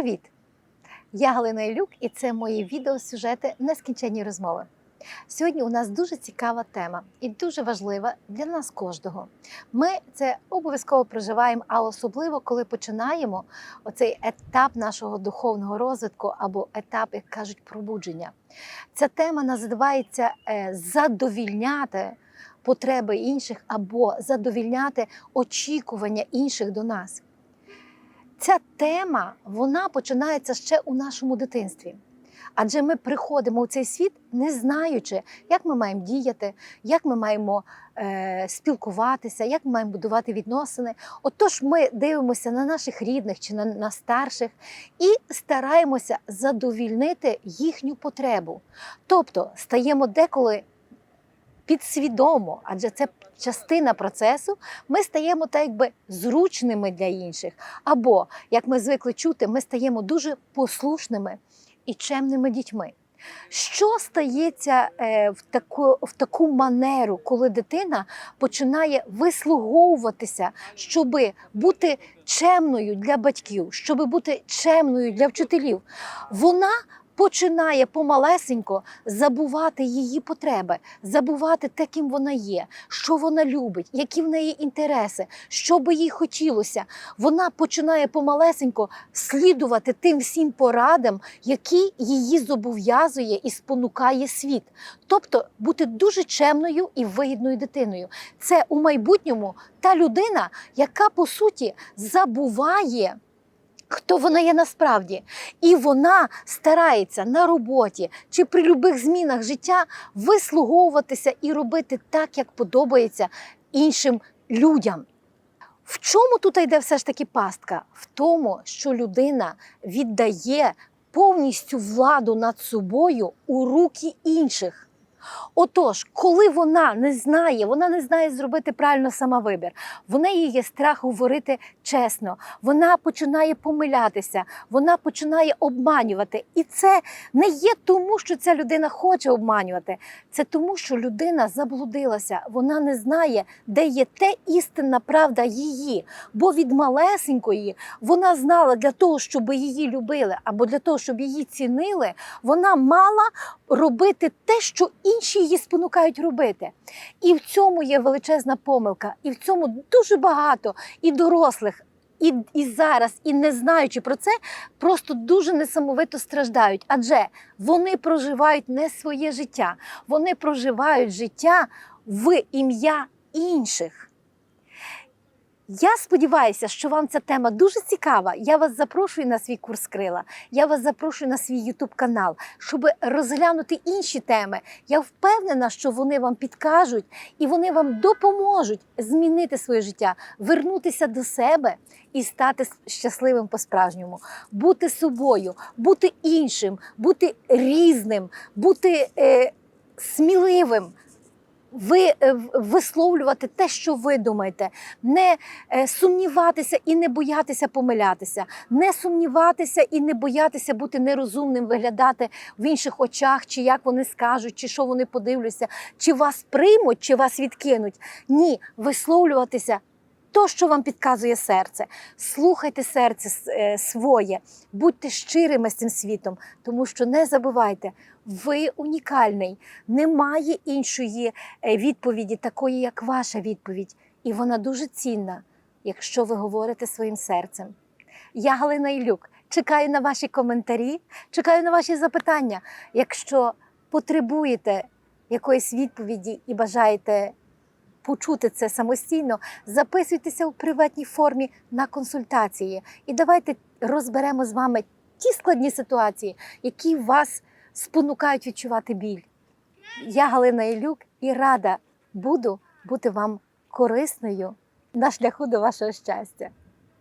Привіт! Я Галина Ілюк і це мої відеосюжети Нескінченні розмови. Сьогодні у нас дуже цікава тема і дуже важлива для нас кожного. Ми це обов'язково проживаємо, а особливо коли починаємо оцей етап нашого духовного розвитку або етап, як кажуть, пробудження. Ця тема називається е, задовільняти потреби інших або задовільняти очікування інших до нас. Ця тема вона починається ще у нашому дитинстві. Адже ми приходимо у цей світ, не знаючи, як ми маємо діяти, як ми маємо е, спілкуватися, як ми маємо будувати відносини. Отож, ми дивимося на наших рідних чи на, на старших і стараємося задовільнити їхню потребу. Тобто стаємо деколи підсвідомо, адже це частина процесу, ми стаємо так якби зручними для інших. Або, як ми звикли чути, ми стаємо дуже послушними і чемними дітьми. Що стається е, в таку, в таку манеру, коли дитина починає вислуговуватися, щоб бути чемною для батьків, щоб бути чемною для вчителів? Вона починає помалесенько забувати її потреби, забувати те, ким вона є, що вона любить, які в неї інтереси, що би їй хотілося. Вона починає помалесенько слідувати тим всім порадам, які її зобов'язує і спонукає світ. Тобто бути дуже чемною і вигідною дитиною. Це у майбутньому та людина, яка по суті забуває. Хто вона є насправді, і вона старається на роботі чи при любих змінах життя вислуговуватися і робити так, як подобається іншим людям. В чому тут йде все ж таки пастка? В тому, що людина віддає повністю владу над собою у руки інших. Отож, коли вона не знає, вона не знає зробити правильно самовибір, в неї є страх говорити чесно, вона починає помилятися, вона починає обманювати. І це не є тому, що ця людина хоче обманювати, це тому, що людина заблудилася, вона не знає, де є те істинна правда її. Бо від малесенької вона знала для того, щоб її любили, або для того, щоб її цінили, вона мала робити те, що інші її спонукають робити. І в цьому є величезна помилка, і в цьому дуже багато і дорослих. І, і зараз, і не знаючи про це, просто дуже несамовито страждають. Адже вони проживають не своє життя, вони проживають життя в ім'я інших. Я сподіваюся, що вам ця тема дуже цікава. Я вас запрошую на свій курс крила. Я вас запрошую на свій Ютуб канал, щоб розглянути інші теми. Я впевнена, що вони вам підкажуть і вони вам допоможуть змінити своє життя, вернутися до себе і стати щасливим по-справжньому, бути собою, бути іншим, бути різним, бути е, сміливим ви е, висловлювати те, що ви думаєте, не е, сумніватися і не боятися помилятися, не сумніватися і не боятися бути нерозумним, виглядати в інших очах, чи як вони скажуть, чи що вони подивляться, чи вас приймуть, чи вас відкинуть. Ні, висловлюватися. То, що вам підказує серце, слухайте серце е, своє, будьте щирими з цим світом, тому що не забувайте, ви унікальний. Немає іншої е, відповіді, такої, як ваша відповідь. І вона дуже цінна, якщо ви говорите своїм серцем. Я Галина Ілюк. Чекаю на ваші коментарі, чекаю на ваші запитання. Якщо потребуєте якоїсь відповіді і бажаєте почути це самостійно, записуйтеся у приватній формі на консультації. І давайте розберемо з вами ті складні ситуації, які вас спонукають відчувати біль. Я Галина Ілюк і рада буду бути вам корисною на шляху до вашого щастя.